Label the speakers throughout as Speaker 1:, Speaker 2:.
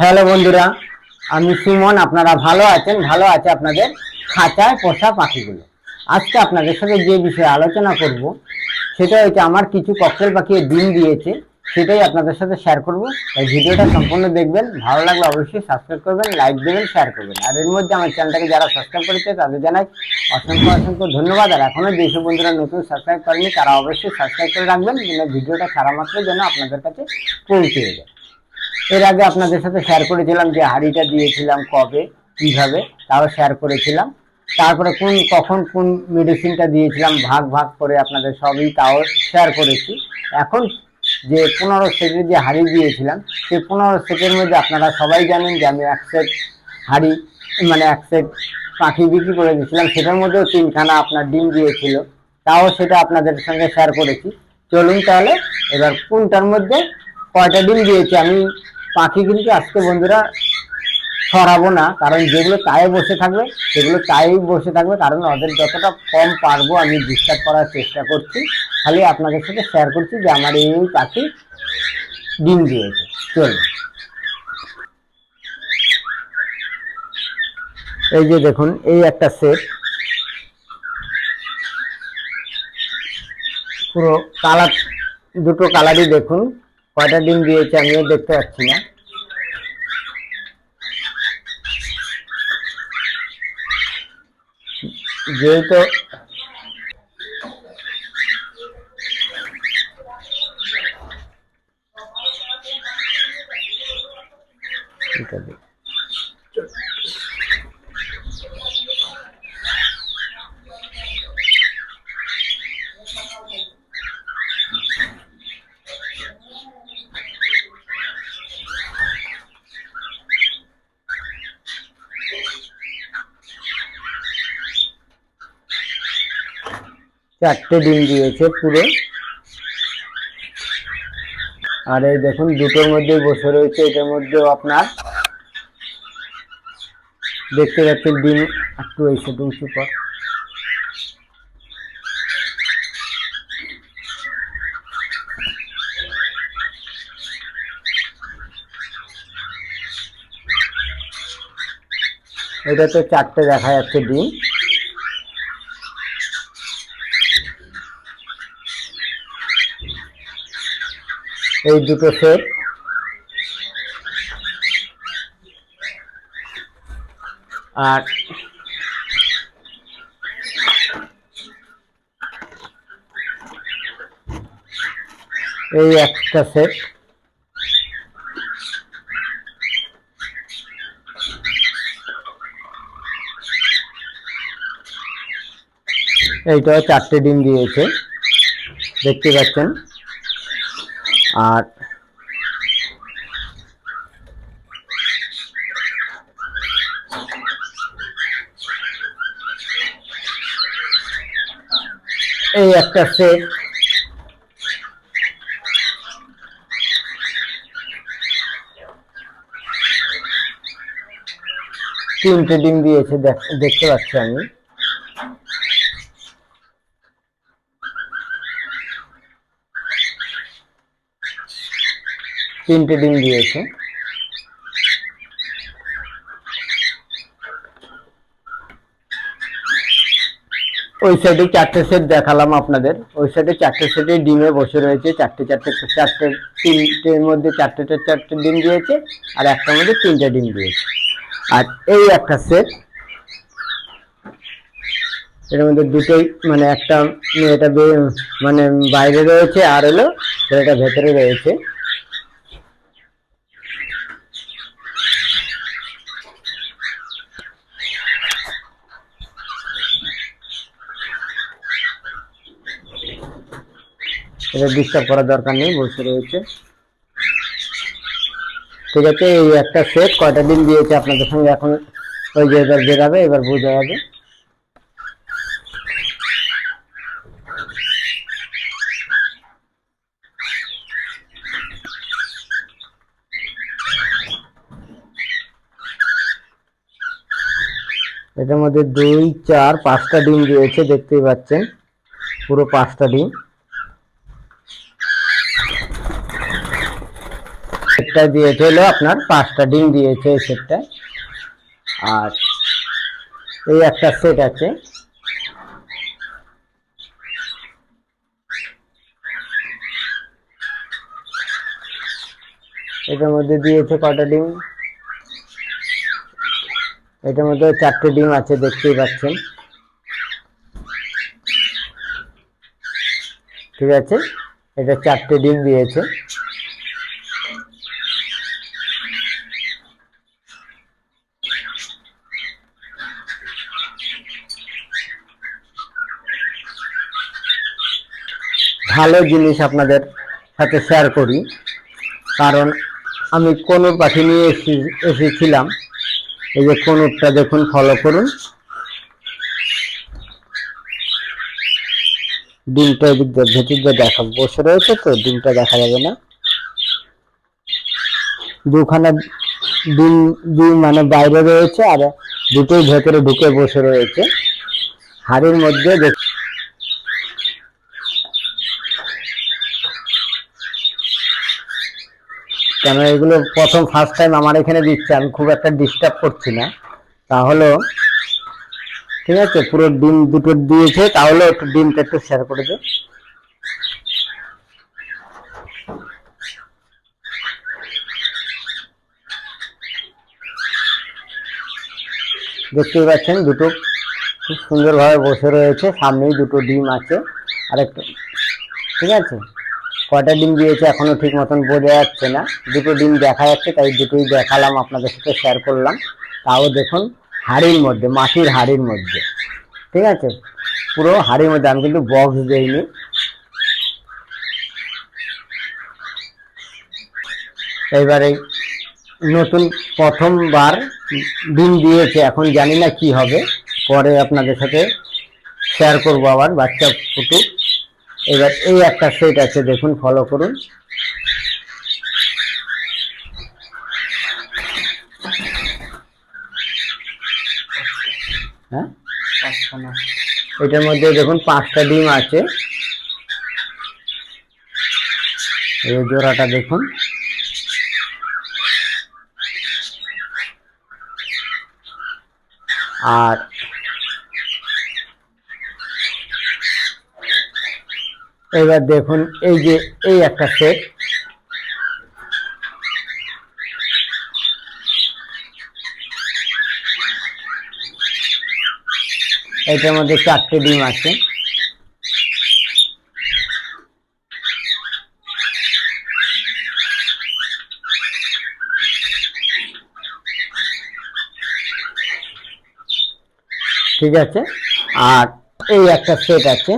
Speaker 1: Hello বন্ধুরা, আমি সুমন, আপনারা ভালো আছেন? ভালো আছে আপনাদের খাঁচায় পোষা পাখিগুলো। আজকে আপনাদের সাথে যে বিষয়ে আলোচনা করব, সেটা হচ্ছে আমার কিছু ককটেল পাখি ডিম দিয়েছে, সেটাই আপনাদের সাথে শেয়ার করব। তাই ভিডিওটা সম্পূর্ণ দেখবেন, ভালো লাগলে অবশ্যই সাবস্ক্রাইব করবেন লাইক দেবেন শেয়ার করবেন। আর এর মধ্যে আমার চ্যানেলটাকে যারা সাবস্ক্রাইব করেছে, তাদের জানাই অসংখ্য অসংখ্য ধন্যবাদ। আর এখনও যেসব বন্ধুরা নতুন সাবস্ক্রাইব করেনি তারা অবশ্যই সাবস্ক্রাইব করে রাখবেন ভিডিওটা সারা মাত্র যেন আপনাদের কাছে পৌঁছে যায়। এর আগে আপনাদের সাথে শেয়ার করেছিলাম যে হাড়িটা দিয়েছিলাম কবে, কীভাবে, তাও শেয়ার করেছিলাম। তারপরে কোন, কখন কোন মেডিসিনটা দিয়েছিলাম, ভাগ ভাগ করে আপনাদের সবই তাও শেয়ার করেছি। এখন যে পনেরো সেটের যে হাড়ি দিয়েছিলাম সেই পনেরো সেটের মধ্যে আপনারা সবাই জানেন যে আমি এক সেট হাড়ি মানে এক সেট পাখি বিক্রি করে দিয়েছিলাম। সেটার মধ্যেও তিনখানা আপনার ডিম দিয়েছিল। তাও সেটা আপনাদের সঙ্গে শেয়ার করেছি। চলুন তাহলে, এবার কোনটার মধ্যে কয়টা ডিম দিয়েছি আমি পাখি কিন্তু আজকে বন্ধুরা ছড়াবো না, কারণ যেগুলো তায়ে বসে থাকবে, সেগুলো তাই বসে থাকবে, কারণ ওদের যতটা কম পারব আমি ডিস্টার্ব করার চেষ্টা করছি। খালি আপনাদের সাথে শেয়ার করছি যে আমার এই পাখি ডিম দিয়েছে। চলুন। এই যে দেখুন, এই একটা সেট পুরো কালার দুটো কালারই দেখুন। কয়টা ডিম দিয়েছে আমিও দেখতে পাচ্ছি না যেহেতু দিই। চারটে ডিম দিয়েছে পুরো। আর এই দেখুন, দুটোর মধ্যে বসে রয়েছে, এটার মধ্যেও আপনার দেখতে পাচ্ছেন ডিম একটু সেটু উঁচু কর। এটা তো চারটে দেখা যাচ্ছে ডিম। এই দুটো সেট আর এই একটা সেট এইটা চারটে ডিম দিয়েছে। দেখতে পাচ্ছেন? আর এই একটা সেট তিনটে ডিম দিয়েছে দেখ- দেখতে পাচ্ছি আমি। তিনটে ডিম দিয়েছে। ওই সাইডে চারটে সেট দেখালাম আপনাদের। ওই সাইডে চারটে সেটে ডিমে বসে রয়েছে। চারটে চারটে চারটে তিনটের মধ্যে চারটে চারটে ডিম দিয়েছে আর একটার মধ্যে তিনটে ডিম দিয়েছে। আর এই একটা সেট এর মধ্যে দুটোই মানে একটা মেয়েটা মানে বাইরে রয়েছে আর হলো এটা ভেতরে রয়েছে। এটা ডিস্টার্ব করার দরকার নেই বসে রয়েছে। ঠিক আছে, এই একটা সেট কয়টা দিন দিয়েছে আপনাদের সঙ্গে এখন ওই যে এবার বেরাবে এবার বোঝা যাবে। এটার মধ্যে দুই, চার, পাঁচটা ডিম দিয়েছে, দেখতেই পাচ্ছেন। পুরো পাঁচটা ডিম। সেটটা দিয়েছে হলো আপনার, পাঁচটা ডিম দিয়েছে এই সেটটা। আর এই একটা সেট আছে। এটার মধ্যে দিয়েছে কটা ডিম? এটার মধ্যে চারটে ডিম আছে, দেখতেই পাচ্ছেন। ঠিক আছে? এটা চারটে ডিম দিয়েছে। ভালো জিনিস আপনাদের সাথে শেয়ার করি। কারণ আমি কোনুর পাখি নিয়ে এসে, এসেছিলাম। এই যে কোনুরটা দেখুন ফলো করুন। ডিমটা এদিক ভেতর দিয়ে দেখা, বসে রয়েছে তো, ডিমটা দেখা যাবে না। দুখানা ডিম ডিম মানে বাইরে রয়েছে আর দুটোই ভেতরে ঢুকে বসে রয়েছে। হাড়ির মধ্যে দেখ কেন এগুলো প্রথম ফার্স্ট টাইম আমার এখানে দিচ্ছে, আমি খুব একটা ডিস্টার্ব করছি না। তাহলে, ঠিক আছে, পুরো ডিম দুটো দিয়েছে, তাহলে একটু ডিমটা একটু শেয়ার করে দে। দেখতেই পাচ্ছেন, দুটো খুব সুন্দরভাবে বসে রয়েছে, সামনেই দুটো ডিম আছে আর একটা ঠিক আছে? কয়টা ডিম দিয়েছে এখনও ঠিক মতন বোঝা যাচ্ছে না। দুটো ডিম দেখা যাচ্ছে, তাই দুটোই দেখালাম, আপনাদের সাথে শেয়ার করলাম। তাও দেখুন, হাড়ির মধ্যে, মাটির হাড়ির মধ্যে। ঠিক আছে? পুরো হাড়ির মধ্যে, আমি কিন্তু বক্স দেইনি। এবারে নতুন প্রথমবার ডিম দিয়েছে, এখন জানি না কি হবে। পরে আপনাদের সাথে শেয়ার করব আবার, বাচ্চা ফুটু এবার এই একটা সেট আছে, দেখুন ফলো করুন। হ্যাঁ? এটার মধ্যে দেখুন, পাঁচটা ডিম আছে। এই জোড়াটা দেখুন। আর এবার দেখুন, এই যে, এই একটা সেট এটার মধ্যে চারটে ডিম আছে। ঠিক আছে? আর এই একটা সেট আছে।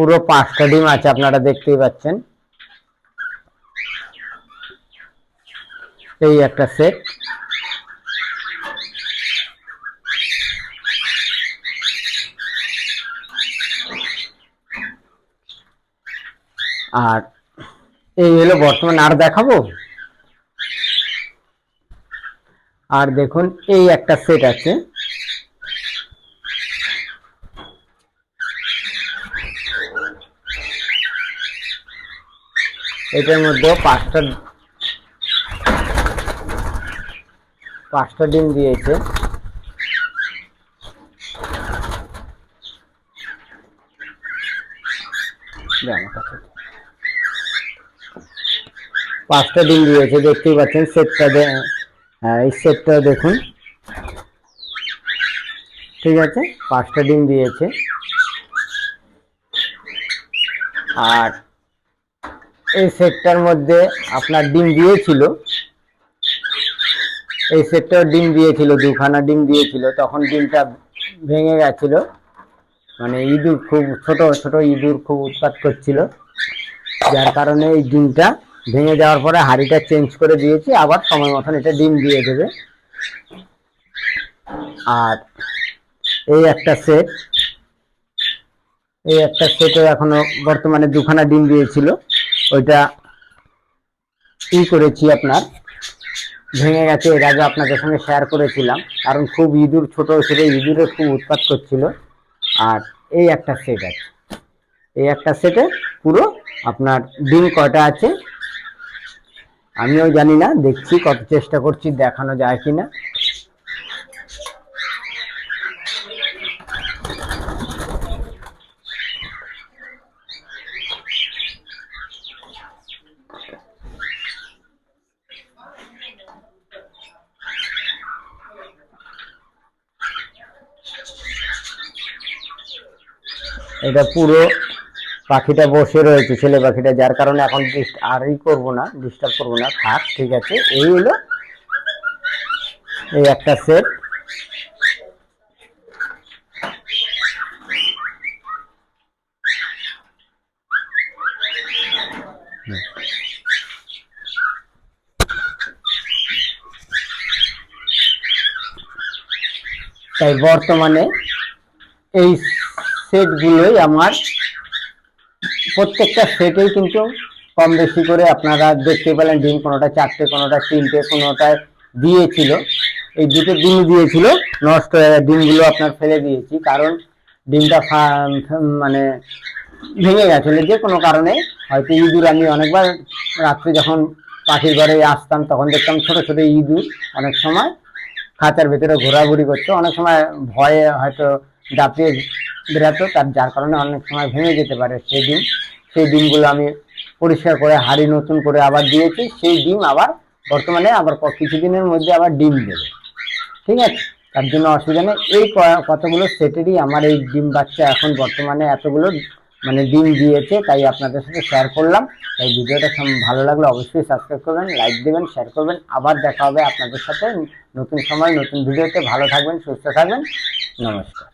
Speaker 1: পুরো পাঁচটা ডিম আছে, আপনারা দেখতেই পাচ্ছেন। এই একটা সেট আর এই হলো বর্তমান, আর দেখাবো? আর দেখুন, এই একটা সেট আছে। এটার মধ্যেও পাঁচটা পাঁচটা ডিম দিয়েছে। পাঁচটা ডিম দিয়েছে, দেখতেই পাচ্ছেন সেটটা হ্যাঁ এই সেটটা দেখুন। ঠিক আছে, পাঁচটা ডিম দিয়েছে। আর এই সেটটার মধ্যে আপনার ডিম দিয়েছিল। এই সেটটাও ডিম দিয়েছিল, দুখানা ডিম দিয়েছিল। তখন ডিমটা ভেঙে গেছিল। মানে ইঁদুর খুব ছোট ছোট ইঁদুর খুব উৎপাত করছিল। যার কারণে এই ডিমটা ভেঙে যাওয়ার পরে হাঁড়িটা চেঞ্জ করে দিয়েছি, আবার সময় মতন এটা ডিম দিয়ে দেবে। আর এই একটা সেট, এই একটা সেটে এখনও বর্তমানে দুখানা ডিম দিয়েছিল। ওইটা ই করেছি আপনার? ভেঙে গেছে, এর আগে আপনাদের সঙ্গে শেয়ার করেছিলাম। কারণ খুব ইঁদুর ছোট ছোট ইঁদুরের খুব উৎপাত করছিল। আর এই একটা সেট আছে। এই একটা সেটে পুরো আপনার ডিম কটা আছে? আমিও জানি না, দেখছি কত চেষ্টা করছি, দেখানো যায় কিনা। এটা পুরো পাখিটা বসে রয়েছে, ছেলে পাখিটা, যার কারণে এখন আরই করব না ডিস্টার্ব করব না। থাক, ঠিক আছে, এই হলো এই একটা সেট তাই বর্তমানে এই সেটগুলোই আমার, প্রত্যেকটা সেটেই কিন্তু কম বেশি করে আপনারা দেখতে পেলেন, ডিম কোনোটা চারটে, কোনোটা তিনটে কোনোটা দিয়েছিল এই দুটো ডিম দিয়েছিল, নষ্ট হয়ে। ডিমগুলো আপনার ফেলে দিয়েছি, কারণ ডিমটা মানে ভেঙে গেছিল যে কোনো কারণে হয়তো ইঁদুর আমি অনেকবার রাত্রে যখন পাখির ঘরে আসতাম, তখন দেখতাম ছোট ছোট ইঁদুর অনেক সময় খাঁচার ভেতরে ঘোরাঘুরি করতো অনেক সময় ভয়ে হয়তো দাপিয়ে বেরাতো তার যার কারণে অনেক সময় ভেঙে যেতে পারে সেই ডিম। সেই ডিমগুলো আমি পরিষ্কার করে হাড়ি নতুন করে আবার দিয়েছি, সেই ডিম আবার বর্তমানে আবার কিছুদিনের মধ্যে আবার ডিম দেবে। ঠিক আছে? তার জন্য অসুবিধা নেই। এই কতগুলো সেটেরই আমার এই ডিম বাচ্চা এখন বর্তমানে এতগুলো মানে ডিম দিয়েছে, তাই আপনাদের সাথে শেয়ার করলাম। তাই ভিডিওটা ভালো লাগলে অবশ্যই সাবস্ক্রাইব করবেন লাইক দেবেন শেয়ার করবেন। আবার দেখা হবে আপনাদের সাথে। নতুন সময়, নতুন ভিডিওতে ভালো থাকবেন, সুস্থ থাকবেন। নমস্কার।